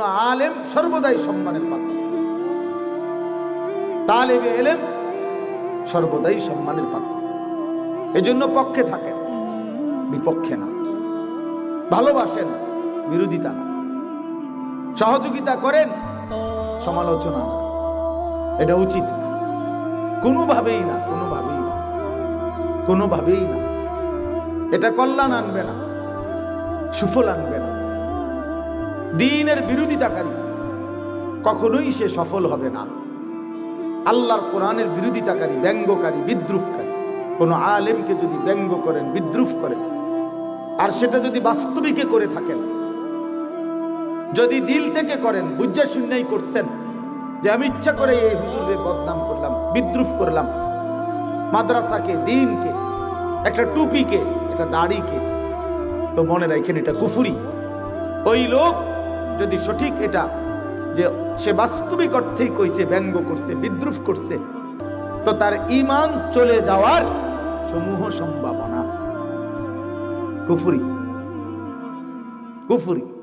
আলেম সর্বদাই সম্মানের পাত্র। তালেবে এলেম সর্বদাই সম্মানের পাত্র। এজন্য পক্ষে থাকেন, বিপক্ষে না। ভালোবাসেন, বিরোধিতা না। সহযোগিতা করেন, সমালোচনা না। এটা উচিত না। কোনোভাবেই না কোনোভাবেই না। কোনোভাবেই না। এটা কল্যাণ আনবে না। সুফল আনবে না। দিনের বিরোধিতাকারী, কখনোই সে সফল হবে না। আল্লাহর কোরআনের বিরোধিতাকারী, ব্যঙ্গকারী, বিদ্রুপকারী, কোনো আলেমকে যদি ব্যঙ্গ করেন, বিদ্রুপ করেন, আর সেটা যদি বাস্তবিকে করে থাকেন, যদি দিল থেকে করেন, বুঝা শূন্যই করছেন, যে আমি ইচ্ছা করে এই হুজুরের বদনাম করলাম, বিদ্রুপ করলাম, মাদ্রাসাকে, দিনকে, একটা টুপিকে, একটা দাড়িকে, তো মনে রাখেন এটা কুফুরি। ওই লোক যদি সঠিক এটা, যে সে বাস্তবিক অর্থেই কইছে, ব্যঙ্গ করছে, বিদ্রুপ করছে। তো তার ইমান চলে যাওয়ার সমূহ সম্ভাবনা। কুফুরি। কুফুরি।